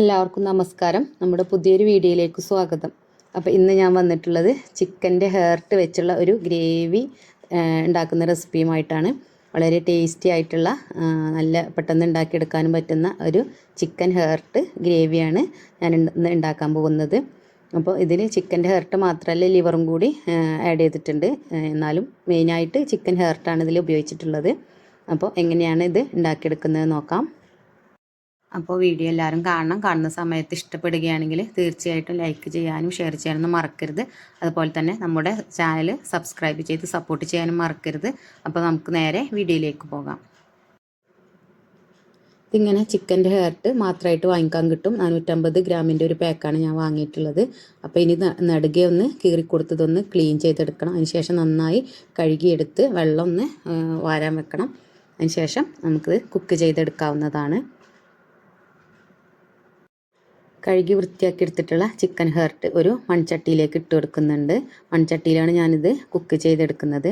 എല്ലാവർക്കും നമസ്കാരം. നമ്മുടെ പുതിയൊരു വീഡിയോയിലേക്ക് സ്വാഗതം. അപ്പോൾ ഇന്ന് ഞാൻ വന്നിട്ടുള്ളത് ചിക്കന്റെ ഹേർട്ട് വെച്ചുള്ള ഒരു ഗ്രേവി ഉണ്ടാക്കുന്ന റെസിപ്പിയുമായിട്ടാണ്. വളരെ ടേസ്റ്റി ആയിട്ടുള്ള നല്ല പെട്ടെന്ന് ഉണ്ടാക്കിയെടുക്കാനും പറ്റുന്ന ഒരു ചിക്കൻ ഹേർട്ട് ഗ്രേവിയാണ് ഞാൻ ഇന്ന് ഉണ്ടാക്കാൻ പോകുന്നത്. അപ്പോൾ ഇതിൽ ചിക്കന്റെ ഹേർട്ട് മാത്രമല്ല ലിവറും കൂടി ആഡ് ചെയ്തിട്ടുണ്ട്. എന്നാലും മെയിനായിട്ട് ചിക്കൻ ഹേർട്ടാണ് ഇതിൽ ഉപയോഗിച്ചിട്ടുള്ളത്. അപ്പോൾ എങ്ങനെയാണ് ഇത് ഉണ്ടാക്കിയെടുക്കുന്നത് നോക്കാം. അപ്പോൾ വീഡിയോ എല്ലാവരും കാണണം. കാണുന്ന സമയത്ത് ഇഷ്ടപ്പെടുകയാണെങ്കിൽ തീർച്ചയായിട്ടും ലൈക്ക് ചെയ്യാനും ഷെയർ ചെയ്യാനൊന്നും മറക്കരുത്. അതുപോലെ തന്നെ നമ്മുടെ ചാനൽ സബ്സ്ക്രൈബ് ചെയ്ത് സപ്പോർട്ട് ചെയ്യാനും മറക്കരുത്. അപ്പോൾ നമുക്ക് നേരെ വീഡിയോയിലേക്ക് പോകാം. ഇതിങ്ങനെ ചിക്കന്റെ ഹെയർട്ട് മാത്രമായിട്ട് വാങ്ങിക്കാൻ കിട്ടും. നാനൂറ്റമ്പത് ഗ്രാമിന്റെ ഒരു പാക്കാണ് ഞാൻ വാങ്ങിയിട്ടുള്ളത്. അപ്പോൾ ഇനി നടുകെ ഒന്ന് കീറിക്കൊടുത്തതൊന്ന് ക്ലീൻ ചെയ്തെടുക്കണം. അതിനുശേഷം നന്നായി കഴുകിയെടുത്ത് വെള്ളം ഒന്ന് വാരാൻ വെക്കണം. അതിനുശേഷം നമുക്കിത് കുക്ക് ചെയ്തെടുക്കാവുന്നതാണ്. കഴുകി വൃത്തിയാക്കി എടുത്തിട്ടുള്ള ചിക്കൻ ഹേർട്ട് ഒരു മൺചട്ടിയിലേക്ക് ഇട്ട് കൊടുക്കുന്നുണ്ട്. മൺചട്ടിയിലാണ് ഞാനിത് കുക്ക് ചെയ്തെടുക്കുന്നത്.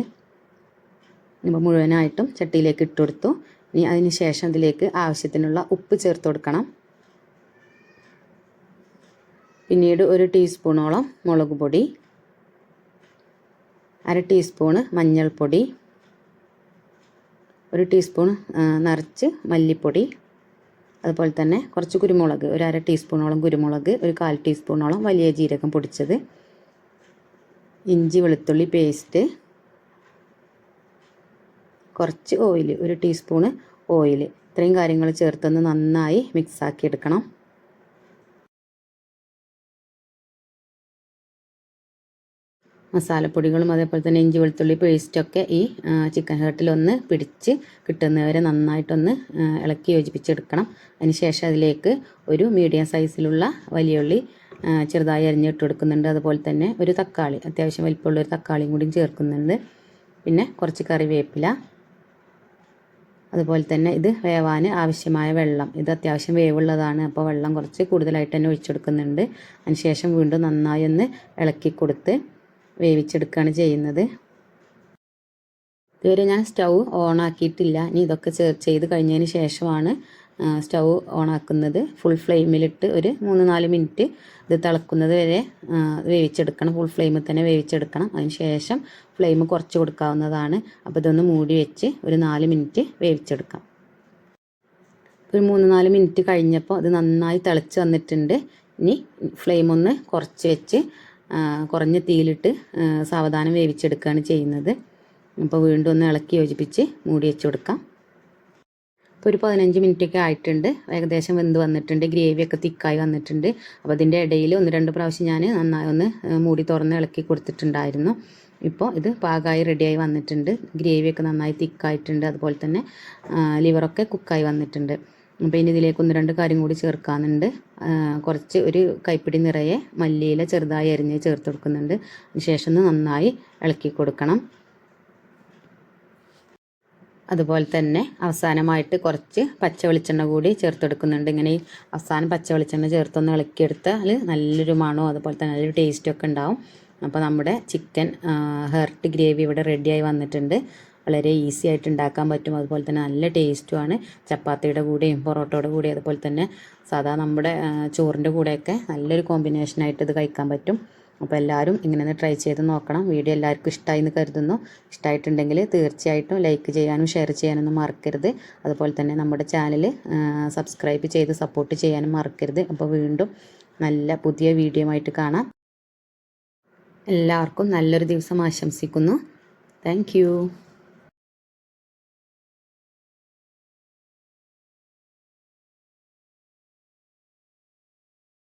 ഇപ്പോൾ മുഴുവനായിട്ടും ചട്ടിയിലേക്ക് ഇട്ട് കൊടുത്തു. ഇനി അതിന് ശേഷം ഇതിലേക്ക് ആവശ്യത്തിനുള്ള ഉപ്പ് ചേർത്ത് കൊടുക്കണം. പിന്നീട് ഒരു ടീസ്പൂണോളം മുളക് പൊടി അര ടീസ്പൂണ് മഞ്ഞൾപ്പൊടി ഒരു ടീസ്പൂൺ നിറച്ച് മല്ലിപ്പൊടി അതുപോലെ തന്നെ കുറച്ച് കുരുമുളക് ഒരു അര ടീസ്പൂണോളം കുരുമുളക് ഒരു കാൽ ടീസ്പൂണോളം വലിയ ജീരകം പൊടിച്ചത് ഇഞ്ചി വെളുത്തുള്ളി പേസ്റ്റ് കുറച്ച് ഓയിൽ ഒരു ടീസ്പൂണ് ഓയിൽ ഇത്രയും കാര്യങ്ങൾ ചേർത്തൊന്ന് നന്നായി മിക്സാക്കി എടുക്കണം മസാലപ്പൊടികളും അതേപോലെ തന്നെ ഇഞ്ചി വെളുത്തുള്ളി പേസ്റ്റൊക്കെ ഈ ചിക്കൻ ഹേർട്ടിലൊന്ന് പിടിച്ച് കിട്ടുന്നവരെ നന്നായിട്ടൊന്ന് ഇളക്കി യോജിപ്പിച്ചെടുക്കണം. അതിനുശേഷം അതിലേക്ക് ഒരു മീഡിയം സൈസിലുള്ള വലിയ ഉള്ളി ചെറുതായി അരിഞ്ഞിട്ട് കൊടുക്കുന്നുണ്ട്. അതുപോലെ തന്നെ ഒരു തക്കാളി അത്യാവശ്യം വലിപ്പമുള്ള ഒരു തക്കാളിയും കൂടി ചേർക്കുന്നുണ്ട്. പിന്നെ കുറച്ച് കറിവേപ്പില. അതുപോലെ തന്നെ ഇത് വേവാൻ ആവശ്യമായ വെള്ളം. ഇത് അത്യാവശ്യം വേവുള്ളതാണ് അപ്പോൾ വെള്ളം കുറച്ച് കൂടുതലായിട്ട് തന്നെ ഒഴിച്ചെടുക്കുന്നുണ്ട്. അതിനുശേഷം വീണ്ടും നന്നായി ഒന്ന് ഇളക്കി കൊടുത്ത് വേവിച്ചെടുക്കുകയാണ് ചെയ്യുന്നത്. ഇതുവരെ ഞാൻ സ്റ്റൗ ഓൺ ആക്കിയിട്ടില്ല ഇനി ഇതൊക്കെ ചേർ ചെയ്ത് കഴിഞ്ഞതിന് ശേഷമാണ് സ്റ്റൗ ഓൺ ആക്കുന്നത് ഫുൾ ഫ്ലെയിമിലിട്ട് ഒരു മൂന്ന് നാല് മിനിറ്റ് ഇത് തിളക്കുന്നത് വരെ വേവിച്ചെടുക്കണം. ഫുൾ ഫ്ലെയിമിൽ തന്നെ വേവിച്ചെടുക്കണം. അതിന് ശേഷം ഫ്ലെയിം കുറച്ച് കൊടുക്കാവുന്നതാണ്. അപ്പോൾ ഇതൊന്ന് മൂടി വെച്ച് ഒരു നാല് മിനിറ്റ് വേവിച്ചെടുക്കാം. ഒരു മൂന്ന് നാല് മിനിറ്റ് കഴിഞ്ഞപ്പോൾ അത് നന്നായി തിളച്ച് വന്നിട്ടുണ്ട്. ഇനി ഫ്ലെയിം ഒന്ന് കുറച്ച് വെച്ച് കുറഞ്ഞ തീയിലിട്ട് സാവധാനം വേവിച്ചെടുക്കുകയാണ് ചെയ്യുന്നത്. അപ്പോൾ വീണ്ടും ഒന്ന് ഇളക്കി യോജിപ്പിച്ച് മൂടി വെച്ച് കൊടുക്കാം. ഇപ്പോൾ ഒരു പതിനഞ്ച് മിനിറ്റൊക്കെ ആയിട്ടുണ്ട്. ഏകദേശം വെന്ത് വന്നിട്ടുണ്ട്. ഗ്രേവിയൊക്കെ തിക്കായി വന്നിട്ടുണ്ട്. അപ്പോൾ അതിന്റെ ഇടയിൽ ഒന്ന് രണ്ട് പ്രാവശ്യം ഞാൻ നന്നായി ഒന്ന് മൂടി തുറന്ന് ഇളക്കി കൊടുത്തിട്ടുണ്ടായിരുന്നു. ഇപ്പോൾ ഇത് പാകമായി റെഡിയായി വന്നിട്ടുണ്ട്. ഗ്രേവിയൊക്കെ നന്നായി തിക്കായിട്ടുണ്ട്. അതുപോലെ തന്നെ ലിവറൊക്കെ കുക്കായി വന്നിട്ടുണ്ട്. അപ്പോൾ ഇനി ഇതിലേക്ക് ഒന്ന് രണ്ട് കാര്യം കൂടി ചേർക്കാനുണ്ട്. കുറച്ച് ഒരു കൈപ്പിടി നിറയെ മല്ലിയില ചെറുതായി അരിഞ്ഞ് ചേർത്ത് കൊടുക്കുന്നുണ്ട്. ഒന്ന് നന്നായി ഇളക്കി കൊടുക്കണം. അതുപോലെ തന്നെ അവസാനമായിട്ട് കുറച്ച് പച്ച വെളിച്ചെണ്ണ കൂടി ചേർത്ത് ചേർത്തെടുക്കുന്നുണ്ട് ഇങ്ങനെ ഈ അവസാനം പച്ച വെളിച്ചെണ്ണ ചേർത്തൊന്ന് ഇളക്കിയെടുത്താൽ നല്ലൊരു മണവും അതുപോലെ തന്നെ നല്ലൊരു ടേസ്റ്റും ഒക്കെ ഉണ്ടാവും. അപ്പോൾ നമ്മുടെ ചിക്കൻ ഹെർട്ട് ഗ്രേവി ഇവിടെ റെഡിയായി വന്നിട്ടുണ്ട്. വളരെ ഈസി ആയിട്ട് ഉണ്ടാക്കാൻ പറ്റും. അതുപോലെ തന്നെ നല്ല ടേസ്റ്റുമാണ് ചപ്പാത്തിയുടെ കൂടെയും പൊറോട്ടയുടെ കൂടെയും അതുപോലെ തന്നെ സാധാ നമ്മുടെ ചോറിന്റെ കൂടെയൊക്കെ നല്ലൊരു കോമ്പിനേഷനായിട്ട് ഇത് കഴിക്കാൻ പറ്റും. അപ്പോൾ എല്ലാവരും ഇങ്ങനെ ഒന്ന് ട്രൈ ചെയ്ത് നോക്കണം. വീഡിയോ എല്ലാവർക്കും ഇഷ്ടമായി എന്ന് കരുതുന്നു. ഇഷ്ടമായിട്ടുണ്ടെങ്കിൽ തീർച്ചയായിട്ടും ലൈക്ക് ചെയ്യാനും ഷെയർ ചെയ്യാനൊന്നും മറക്കരുത്. അതുപോലെ തന്നെ നമ്മുടെ ചാനൽ സബ്സ്ക്രൈബ് ചെയ്ത് സപ്പോർട്ട് ചെയ്യാനും മറക്കരുത്. അപ്പോൾ വീണ്ടും നല്ല പുതിയ വീഡിയോ ആയിട്ട് കാണാം. എല്ലാവർക്കും നല്ലൊരു ദിവസം ആശംസിക്കുന്നു. താങ്ക്